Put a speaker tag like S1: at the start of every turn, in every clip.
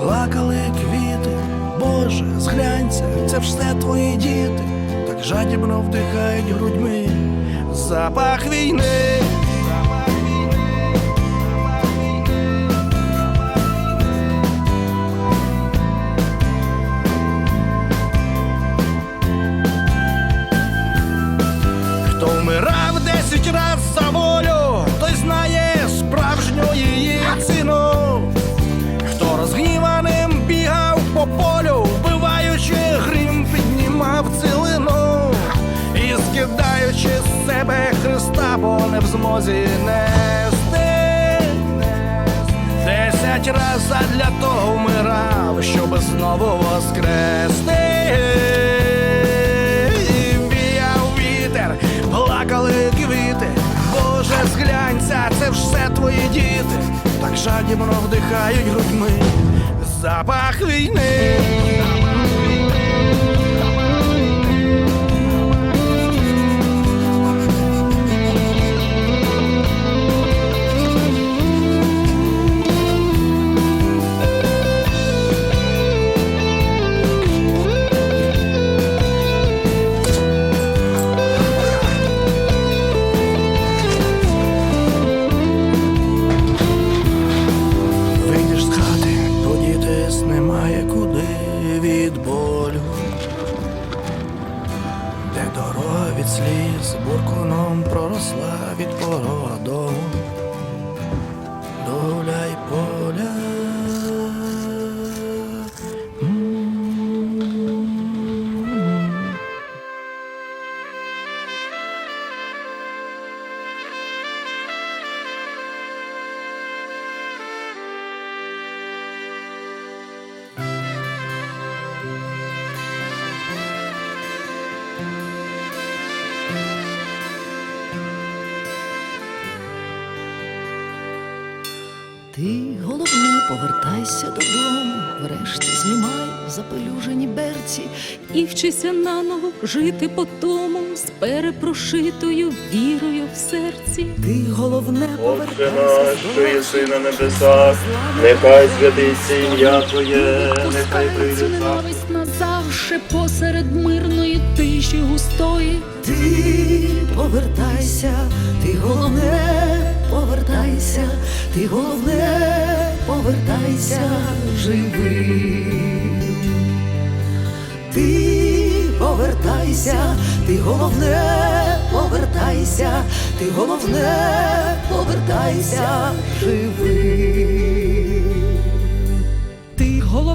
S1: плакали квіти. Боже, зглянься, це все твої діти, так жадібно вдихають грудьми запах війни. Не в змозі нести. Десять раз задля того вмирав, щоб знову воскрести. Віяв квіти. Боже, зглянься, це все твої діти. Так жадібно вдихають грудьми запах війни.
S2: Ти головне повертайся додому, врешті знімай запелюжені берці
S3: і вчися наново жити по тому з перепрошитою вірою в серці.
S2: Ти головне
S4: Отче наш, що єси на небесах, нехай святиться ім'я Твоє, нехай
S3: Пускай
S4: прийде
S3: цю ненависть назавше посеред мирної тиші густої.
S2: Ти повертайся, ти головне повертайся, ти головне повертайся живим. Ти повертайся, ти головне повертайся, ти головне повертайся живим.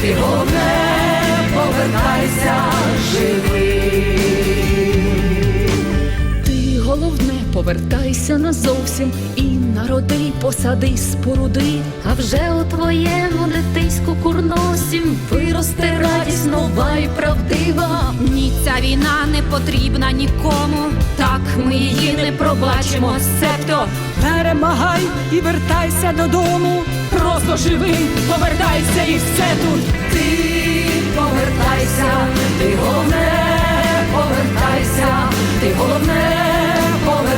S5: ти головне повертайся живий.
S3: Повертайся назовсім і народи, посади, споруди.
S5: А вже у твоєму дитиську курносім виросте радість нова і правдива. Ні, ця війна не потрібна нікому. Так ми її не пробачимо, себто
S6: Перемагай і вертайся додому.
S3: Просто живий, повертайся і все тут.
S5: ти повертайся, ти головне повертайся, ти головне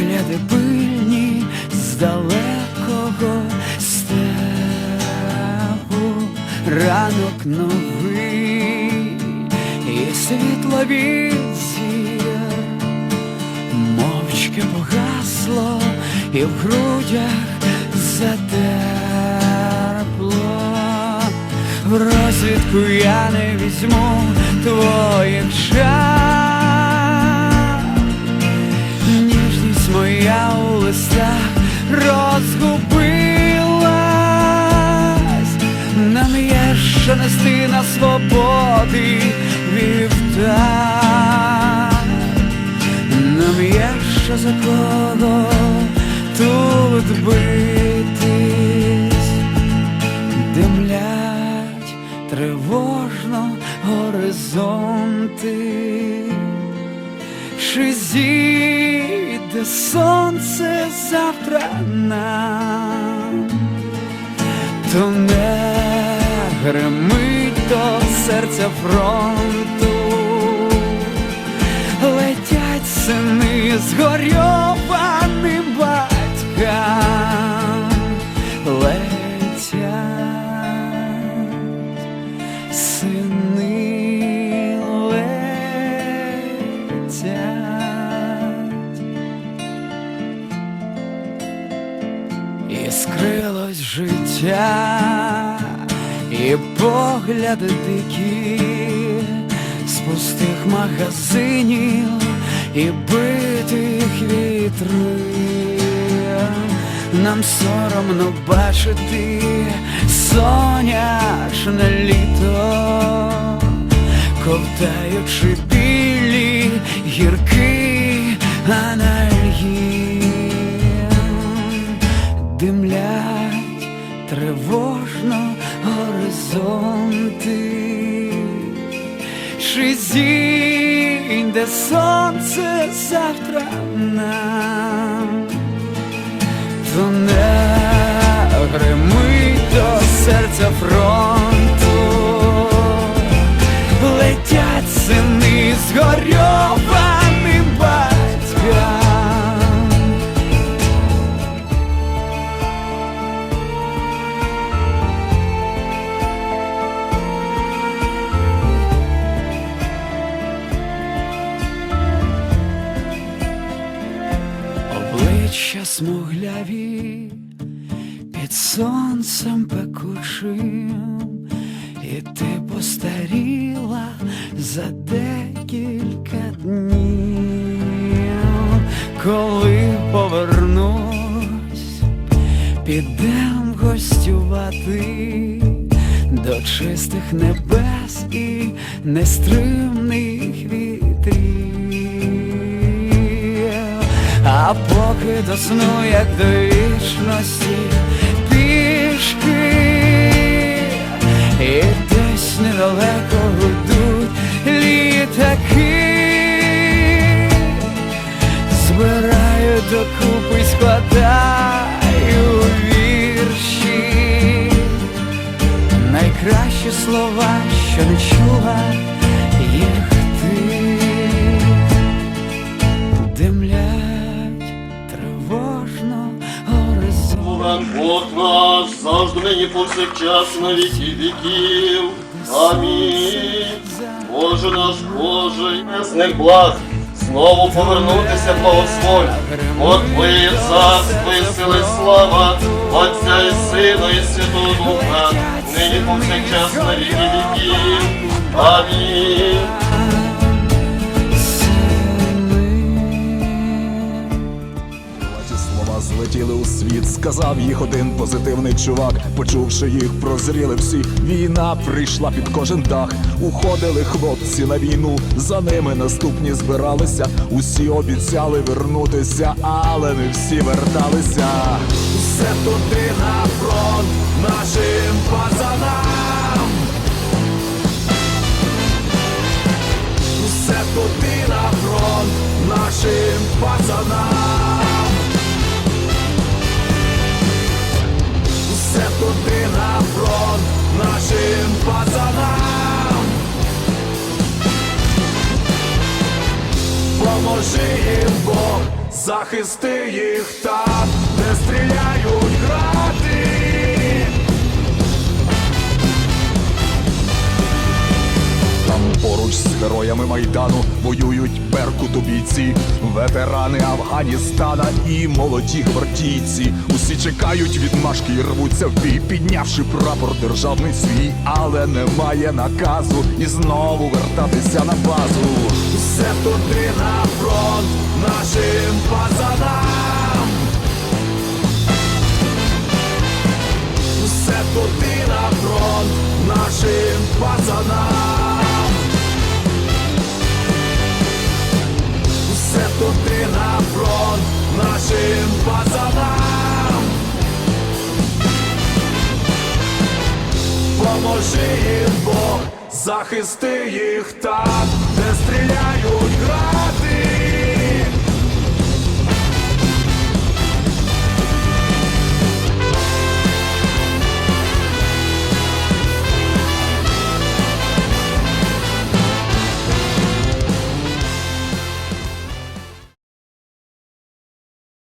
S7: Погляди пильні з далекого степу, ранок новий і світло від мовчки погасло і в грудях затерпло. В розвідку я не візьму твоїх жар. Моя у листах розгубилась. Нам є що нести на свободи вівтар. Нам є що за кого тут битись, димлять тривожно горизонти, Чи зійде сонце завтра нам, то не гримить до серця фронту. Летять сини згорьованим скрилось життя, і погляди дикі з пустих магазинів і битих вітрин. Нам соромно бачити сонячне літо, ковтаючи зійде сонце завтра нам, то не гримить до серця фронту, обличчя смугляві під сонцем пекучим, і ти постаріла за декілька днів, коли повернусь, підем гостювати до чистих небес і нестримних вітрів. А поки до сну, як до вічності, пішки, і десь недалеко гудуть літаки, збираю докупи, складаю вірші, найкращі слова, що не чула
S4: Бог наш, завжди нині повсякчас на віки віків.
S7: Амінь. Боже наш Боже, несних благ, знову повернутися благословь. От Твоє царство слава, Отця і Сина і Святого Духа, нині повсякчас на віки віків. Амінь.
S8: Слова злетіли у світ, сказав їх один позитивний чувак. Почувши їх, прозріли всі. Війна прийшла під кожен дах. Уходили хлопці на війну. За ними наступні збиралися. Усі обіцяли вернутися, але не всі верталися. Все туди на фронт нашим пацанам. Все туди на фронт нашим пацанам. Все туди на фронт нашим пацанам. Поможи їм Бог, захисти їх там, де стріляють грати. Героями майдану воюють беркутобійці, ветерани Афганістана і молоді гвардійці. Усі чекають відмашки і рвуться в бій, піднявши прапор державний свій, але немає наказу і знову вертатися на базу. Все туди на фронт нашим пацанам. Все туди на фронт нашим пацанам. Поможи їм Бог, захисти їх там, де стріляють гради.